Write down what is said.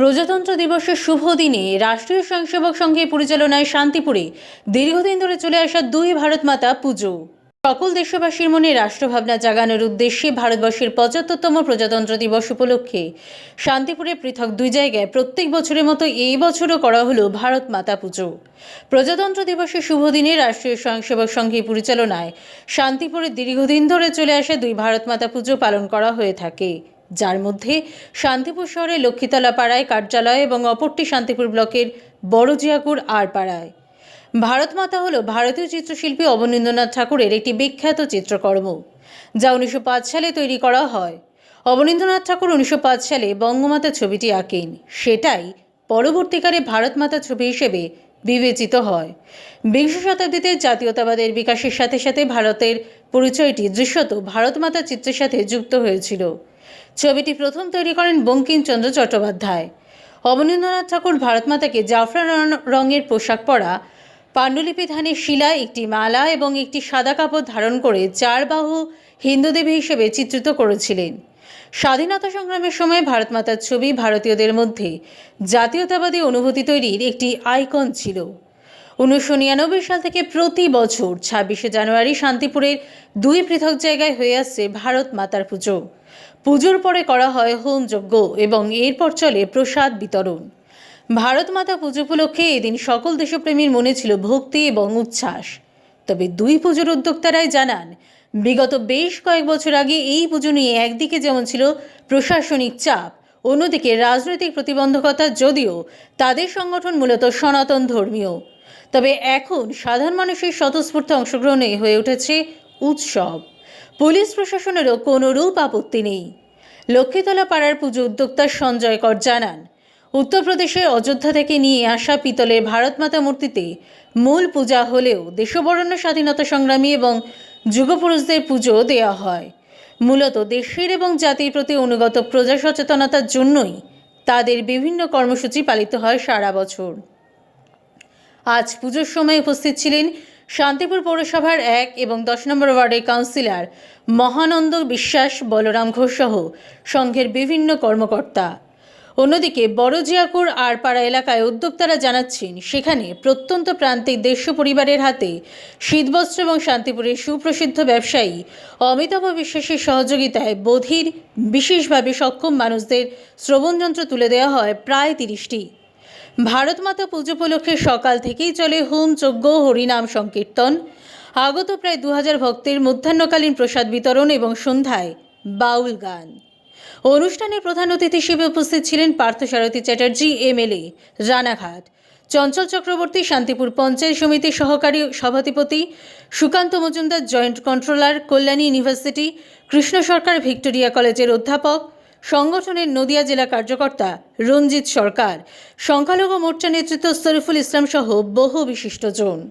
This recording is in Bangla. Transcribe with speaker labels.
Speaker 1: প্রজাতন্ত্র দিবসের শুভ দিনে রাষ্ট্রীয় স্বয়ংসেবক সংঘের পরিচালনায় শান্তিপুরে দীর্ঘদিন ধরে চলে আসা দুই ভারত মাতা পুজো। সকল দেশবাসীর মনে রাষ্ট্রভাবনা জাগানোর উদ্দেশ্যে ভারতবর্ষের পঁচাত্তরতম প্রজাতন্ত্র দিবস উপলক্ষে শান্তিপুরে পৃথক দুই জায়গায় প্রত্যেক বছরের মতো এই বছরও করা হলো ভারত মাতা পুজো। প্রজাতন্ত্র দিবসের শুভ দিনে রাষ্ট্রীয় স্বয়ংসেবক সংঘের পরিচালনায় শান্তিপুরে দীর্ঘদিন ধরে চলে আসা দুই ভারত মাতা পুজো পালন করা হয়ে থাকে। যার মধ্যে শান্তিপুর শহরে লক্ষ্মীতলা পাড়ায় কার্যালয় এবং অপরটি শান্তিপুর ব্লকের বড়জিয়াকুর আর পাড়ায় ভারত মাতা হল ভারতীয় চিত্রশিল্পী অবনীন্দ্রনাথ ঠাকুরের একটি বিখ্যাত চিত্রকর্ম, যা উনিশশো পাঁচ সালে তৈরি করা হয়। অবনীন্দ্রনাথ ঠাকুর উনিশশো পাঁচ সালে বঙ্গমাতা ছবিটি আঁকেন। সেটাই পরবর্তীকালে ভারত মাতা ছবি হিসেবে বিবেচিত হয়। বিংশ শতাব্দীতে জাতীয়তাবাদের বিকাশের সাথে সাথে ভারতের পরিচয়টি দৃশ্যত ভারত মাতা চিত্রের সাথে যুক্ত হয়েছিল। ছবিটি প্রথম তৈরি করেন বঙ্কিমচন্দ্র চট্টোপাধ্যায়। অবনীন্দ্রনাথ ঠাকুর ভারত মাতাকে জাফরান রঙের পোশাক পরা, পাণ্ডুলিপি ধানের শিলা, একটি মালা এবং একটি সাদা কাপড় ধারণ করে চার বাহু হিন্দু দেবী হিসেবে চিত্রিত করেছিলেন। স্বাধীনতা সংগ্রামের সময় ভারত মাতার ছবি ভারতীয়দের মধ্যে জাতীয়তাবাদী অনুভূতি তৈরির একটি আইকন ছিল। উনিশশো নিরানব্বই সাল থেকে প্রতি বছর ছাব্বিশে জানুয়ারি শান্তিপুরের দুই পৃথক জায়গায় হয়ে আসছে ভারত মাতার পুজো। পুজোর পরে করা হয় হোম হোমযজ্ঞ এবং এরপর চলে প্রসাদ বিতরণ। ভারত মাতা পুজো উপলক্ষে এদিন সকল দেশপ্রেমীর মনে ছিল ভক্তি এবং উচ্ছ্বাস। তবে দুই পুজোর উদ্যোক্তারাই জানান বিগত বেশ কয়েক বছর আগে এই পুজো নিয়ে একদিকে যেমন ছিল প্রশাসনিক চাপ, অন্যদিকে রাজনৈতিক প্রতিবন্ধকতা যদিও তাদের সংগঠন মূলত সনাতন ধর্মীয়। তবে এখন সাধারণ মানুষের স্বতঃস্ফূর্ত অংশগ্রহণে হয়ে উঠেছে উৎসব। পুলিশ প্রশাসনেরও কোনো রূপ আপত্তি নেই। লক্ষ্মীতলা পাড়ার পুজো উদ্যোক্তা সঞ্জয় কর জানান উত্তরপ্রদেশের অযোধ্যা থেকে নিয়ে আসা পিতলের ভারতমাতা মূর্তিতে মূল পূজা হলেও দেশবরণ্য স্বাধীনতা সংগ্রামী এবং যুগপুরুষদের পুজো দেওয়া হয়। মূলত দেশের এবং জাতির প্রতি অনুগত প্রজা সচেতনতার জন্যই তাদের বিভিন্ন কর্মসূচি পালিত হয় সারা বছর। আজ পুজোর সময় উপস্থিত ছিলেন শান্তিপুর পৌরসভার এক এবং দশ নম্বর ওয়ার্ডের কাউন্সিলর মহানন্দ বিশ্বাস বলরাম ঘোষ সহ সংঘের বিভিন্ন কর্মকর্তা। অন্যদিকে বড়জিয়াকুর আরপাড়া এলাকায় উদ্যোক্তারা জানাচ্ছেন, সেখানে প্রত্যন্ত প্রান্তিক দেশ্য পরিবারের হাতে শীতবস্ত্র এবং শান্তিপুরের সুপ্রসিদ্ধ ব্যবসায়ী অমিতাভ বিশ্বাসের সহযোগিতায় বধির বিশেষভাবে সক্ষম মানুষদের শ্রবণযন্ত্র তুলে দেওয়া হয় প্রায় তিরিশটি। ভারত মাতা পুজো উপলক্ষে সকাল থেকেই চলে হোম যজ্ঞ হরিনাম সংকীর্তন। আগত প্রায় দু হাজার ভক্তের মধ্যাহ্নকালীন প্রসাদ বিতরণ এবং সন্ধ্যায় বাউল গান। অনুষ্ঠানে প্রধান অতিথি হিসেবে উপস্থিত ছিলেন পার্থসারথী চ্যাটার্জি এমএলএ রানাঘাট। চঞ্চল চক্রবর্তী, শান্তিপুর পঞ্চায়েত সমিতির সহকারী সভাধিপতি, Sukanta Majumdar, joint controller, Kalyani university, Krishna Sarkar Victoria কলেজের অধ্যাপক, সংগঠনের নদিয়া জেলা কার্যকর্তা, রঞ্জিত সরকার। সংখ্যালঘু মোর্চা নেতৃত্ব শরীফুল ইসলাম সহ বহু বিশিষ্টজন